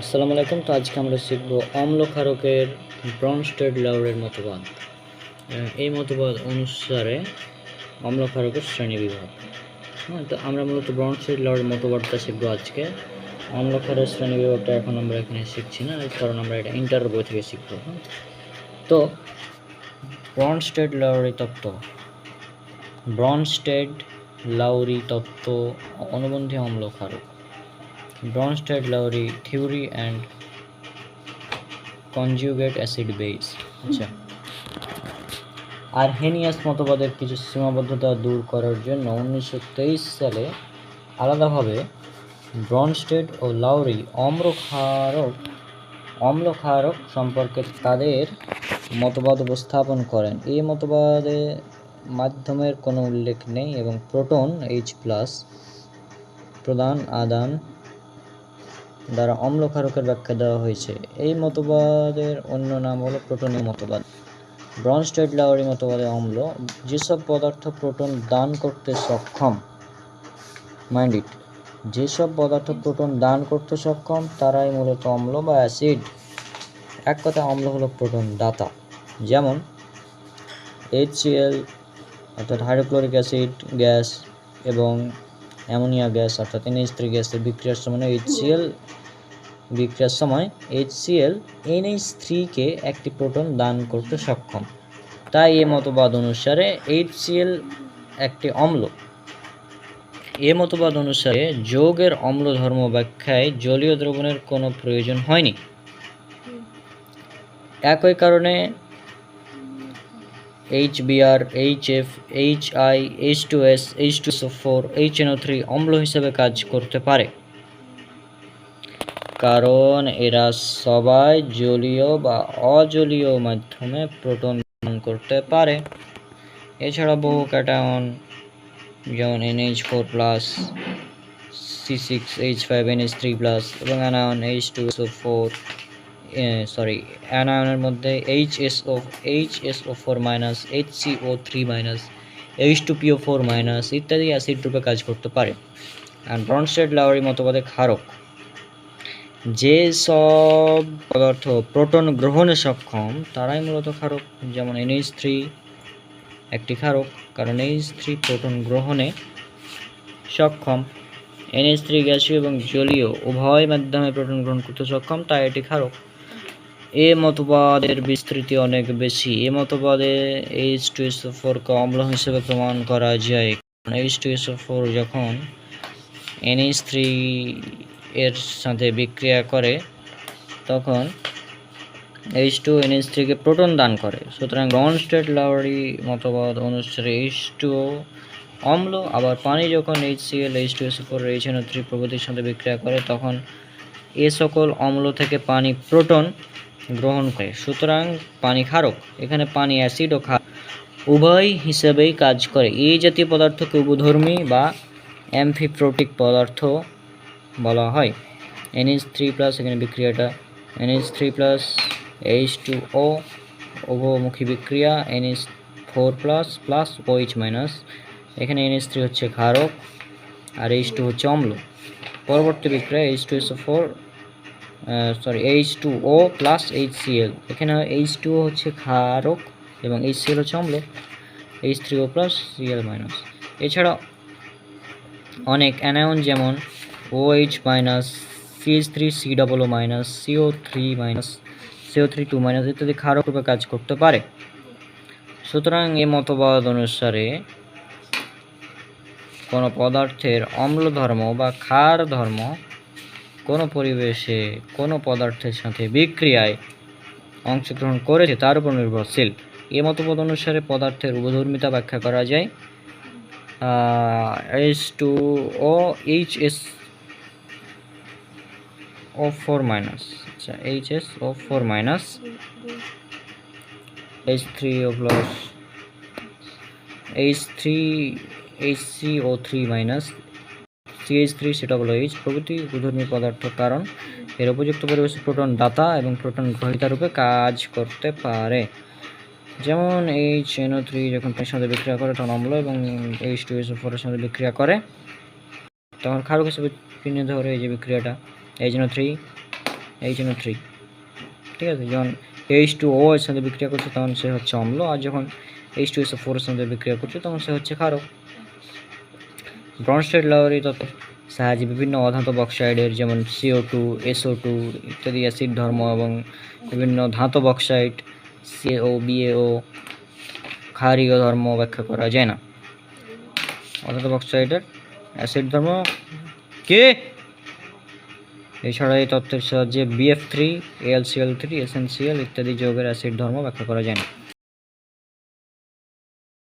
আসসালামু আলাইকুম। তো আজকে আমরা শিখব অম্ল ক্ষারকের ব্রনস্টেড লাউরের মতবাদ। এই মতবাদ অনুসারে অম্ল ক্ষারকের শ্রেণি বিভাগ হ্যাঁ তো আমরা মূলত ব্রনস্টেড লাউরের মতবাদটা শিখব আজকে। অম্ল ক্ষারের শ্রেণি বিভাগটা এখন আমরা এখানে শিখছি না কারণ আমরা এটা ইন্টার বই থেকে শিখব। হ্যাঁ তো ব্রনস্টেড লাউরি তত্ত্ব। ব্রনস্টেড লাউরি তত্ত্ব অনুবন্ধী অম্ল ক্ষারক Bronsted Lowry theory and conjugate acid base. আচ্ছা। আরহেনিয়াস মতবাদের কিছু সীমাবদ্ধতা দূর করার জন্য উনিশশো তেইশ সালে আলাদাভাবে ব্রনস্টেড ও লাউরি অম্লক্ষারক অম্লক্ষারক সম্পর্কে তাদের মতবাদ উপস্থাপন করেন। এই মতবাদে মাধ্যমের কোনো উল্লেখ নেই এবং প্রোটন এইচ প্লাস প্রদান আদান দ্বারা অম্লক্ষারকের ব্যাখ্যা দেওয়া হয়েছে। এই মতবাদের অন্য নাম হলো প্রোটনীয় মতবাদ। ব্রনস্টেড লাওয়ারি মতবাদে অম্ল, যেসব পদার্থ প্রোটন দান করতে সক্ষম, মাইন্ড ইট, যেসব পদার্থ প্রোটন দান করতে সক্ষম, তারাই মূলত অম্ল বা অ্যাসিড। এক কথা অম্ল হলো প্রোটন দাতা। যেমন এইচসিএল অর্থাৎ হাইড্রোক্লোরিক অ্যাসিড, গ্যাস এবং অ্যামোনিয়া গ্যাস, অর্থাৎ এনএইচ থ্রি গ্যাসের বিক্রিয়ার সময় এইচসিএল বিক্রিয়ার সময় এইচসিএল এনএইচ থ্রিকে একটি প্রোটন দান করতে সক্ষম। তাই এ মতবাদ অনুসারে এইচসিএল একটি অম্ল। এ মতবাদ অনুসারে যোগের অম্ল ধর্ম ব্যাখ্যায় জলীয় দ্রবণের কোনো প্রয়োজন হয়নি। একই কারণে H BR H F H I H two S H two four H NO three অম্ল হিসেবে কাজ করতে পারে। কারণ এরা সবাই জলীয় বা অজলীয় মাধ্যমে প্রোটন গ্রহণ করতে পারে। এছাড়া বহু ক্যাটায়ন, যেমন NH four plus C six H five NH three plus এবং anion H two S O four sorry অ্যানায়নের মধ্যে H S O H S O four minus H C O three minus H two P O four minus ইত্যাদি acid রূপে কাজ করতে পারে। আর Bronsted Lowry মতবাদে ক্ষারক। যে সব পদার্থ প্রোটন গ্রহণে সক্ষম, তারাই মূলত ক্ষারক, যেমন এনএইচ থ্রি একটি ক্ষারক, কারণ এইচ থ্রি প্রোটন গ্রহণে সক্ষম। এনএইচ থ্রি গ্যাসীয় এবং জলীয় উভয় মাধ্যমে প্রোটন গ্রহণ করতে সক্ষম, তাই এটি ক্ষারক। এ মতবাদের বিস্তৃতি অনেক বেশি। এ মতবাদে এইচ টু এস ফোরকে অম্ল হিসেবে প্রমাণ করা যায়। H two S O four যখন এনএইচ থ্রি এর সাথে বিক্রিয়া করে, তখন এইচ টু এনএইচ থ্রিকে প্রোটন দান করে। সুতরাং ব্রনস্টেড লাউরি মতবাদ অনুসারে এইচ টু অম্ল, আবার পানি যখন H C L H two S four H N three প্রভৃতির সাথে বিক্রিয়া করে, তখন এ সকল অম্ল থেকে পানি প্রোটন গ্রহণ করে। সুতরাং পানি ক্ষারক, এখানে পানি অ্যাসিড ও ক্ষার উভয় হিসেবেই কাজ করে। এই জাতীয় পদার্থকে উভধর্মী বা অ্যামফিপ্রোটিক পদার্থ বলা হয়। এনএইচ থ্রি প্লাস এখানে বিক্রিয়াটা। NH three plus H two O উভমুখী বিক্রিয়া। NH four plus plus OH minus এখানে এনএইচ থ্রি হচ্ছে ক্ষারক আর এইচ টু হচ্ছে অম্ল। পরবর্তী বিক্রিয়া H two S four sorry H two O plus H CL এখানে এইচ টু হচ্ছে ক্ষারক এবং এইচ সিএল হচ্ছে অম্ল। H three O plus CL minus এছাড়া অনেক অ্যানায়ন যেমন H minus CH three C double O minus CO three minus CO three two minus ইত্যাদি ক্ষারক রূপে কাজ করতে পারে। সুতরাং এ মতবাদ অনুসারে কোনো পদার্থের অম্ল ধর্ম বা ক্ষার ধর্ম কোনো পরিবেশে কোনো পদার্থের সাথে বিক্রিয়ায় অংশগ্রহণ করেছে, তার উপর নির্ভরশীল। এ মতবাদ অনুসারে পদার্থের উভধর্মিতা ব্যাখ্যা করা যায়। H two O H S O four minus আচ্ছা H S O four minus H three O plus H three H C O three minus CH three সেটা হলো এইচ প্রভৃতি উভধর্মী পদার্থ কারণ। এর উপযুক্ত পরিবেশে প্রোটন দাতা এবং প্রোটন গ্রহিতা রূপে কাজ করতে পারে। যেমন এইচ এনও থ্রি যখন পানির সাথে বিক্রিয়া করে, তখন অম্ল এবং এইচ টু এস ফোরের সাথে বিক্রিয়া করে। তখন ক্ষারক হিসেবে চিহ্নিত ধরে এই যে বিক্রিয়াটা। H NO three H N three ঠিক আছে, যখন এইচ টু ও এর সাথে বিক্রিয়া করছে, তখন সে হচ্ছে অম্ল, আর যখন এইচ টু এস ফোর এর সাথে বিক্রিয়া করছে, তখন সে হচ্ছে ক্ষারক। ব্রনস্টেড লাউরি তত সাহায্যে বিভিন্ন অধাতব অক্সাইডের যেমন সিও টু এসও টু ইত্যাদি অ্যাসিড ধর্ম এবং বিভিন্ন ধাতব অক্সাইড সিও বিএও ক্ষারীয় ধর্ম ব্যাখ্যা করা যায় না। অধাতব অক্সাইডের অ্যাসিড ধর্ম কে? এছাড়া এই তত্ত্বের সাহায্যে BF three LCL three SNCL ইত্যাদি যোগের অ্যাসিড ধর্ম ব্যাখ্যা করা যায়। না